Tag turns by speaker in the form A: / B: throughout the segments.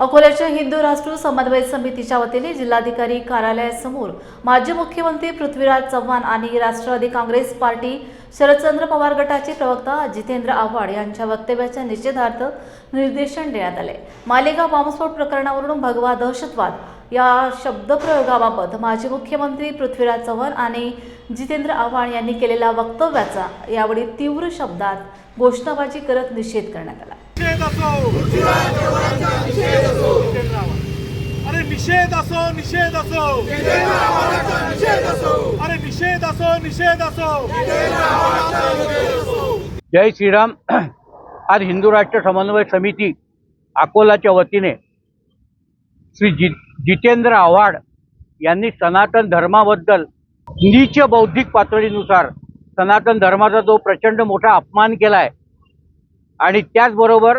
A: अकोल्याच्या हिंदू राष्ट्र समन्वय समितीच्या वतीने जिल्हाधिकारी कार्यालयासमोर माजी मुख्यमंत्री पृथ्वीराज चव्हाण आणि राष्ट्रवादी काँग्रेस पार्टी शरदचंद्र पवार गटाचे प्रवक्ता जितेंद्र आव्हाड यांच्या वक्तव्याच्या निषेधार्थ निर्देशन देण्यात आले. मालेगाव बॉम्बस्फोट प्रकरणावरून भगवा दहशतवाद या शब्दप्रयोगाबाबत माजी मुख्यमंत्री पृथ्वीराज चव्हाण आणि जितेंद्र आव्हाड यांनी केलेल्या वक्तव्याचा यावेळी तीव्र शब्दात घोषणाबाजी करत निषेध करण्यात आला.
B: निषेध असो. अरे निषेध असो निषेध असो. अरे निषेध असो निषेध असो.
C: जय श्रीराम. आज हिंदू राष्ट्र समन्वय समिती अकोलाच्या वतीने श्री जि जितेंद्र आव्हाड यांनी सनातन धर्माबद्दल नीच बौद्धिक पातळीनुसार सनातन धर्माचा जो प्रचंड मोठा अपमान केला आहे आणि त्याचबरोबर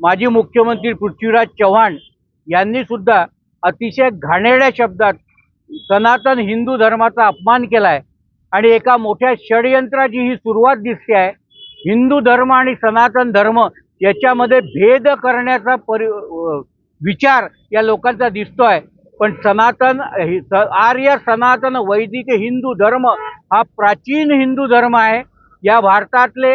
C: माजी मुख्यमंत्री पृथ्वीराज चव्हाण यांनी सुद्धा अतिशय घाणेरड्या शब्दात सनातन हिंदू धर्माचा अपमान केला आहे आणि एका मोठ्या षडयंत्राची ही सुरुवात दिसते आहे. हिंदू धर्म आणि सनातन धर्म याच्यामध्ये भेद करण्याचा परि विचार या लोकांचा दिसतो आहे पण सनातन स- आर्य सनातन वैदिक हिंदू धर्म हा प्राचीन हिंदू धर्म आहे. या भारतातले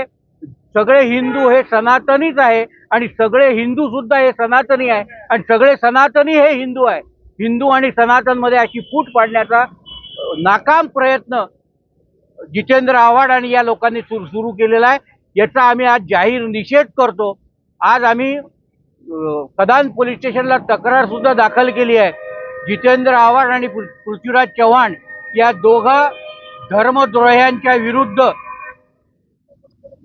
C: सगळे हिंदू हे सनातनीच आहे आणि सगळे हिंदू सुद्धा हे सनातनी आहे आणि सगळे सनातनी हे हिंदू आहे. हिंदू आणि सनातनमध्ये अशी फूट पाडण्याचा नाकाम प्रयत्न जितेंद्र आव्हाड आणि या लोकांनी सुरू सुरू केलेला आहे. याचा आम्ही आज जाहीर निषेध करतो. आज आम्ही कदान पोलीस स्टेशनला तक्रार सुद्धा दाखल केली आहे. जितेंद्र आव्हाड आणि पृ- पृथ्वीराज चव्हाण या दोघा धर्मद्रोह्यांच्या विरुद्ध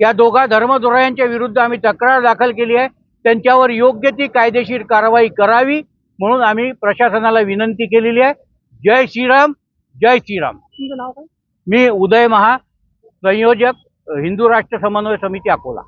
C: या दोघा धर्मद्रोह्यांच्या विरुद्ध आम्ही तक्रार दाखल केली आहे. त्यांच्यावर योग्य ती कायदेशीर कारवाई करावी म्हणून आम्ही प्रशासनाला विनंती केलेली आहे. जय श्रीराम जय श्रीराम. मी उदय महा संयोजक हिंदू राष्ट्र समन्वय समिती अकोला.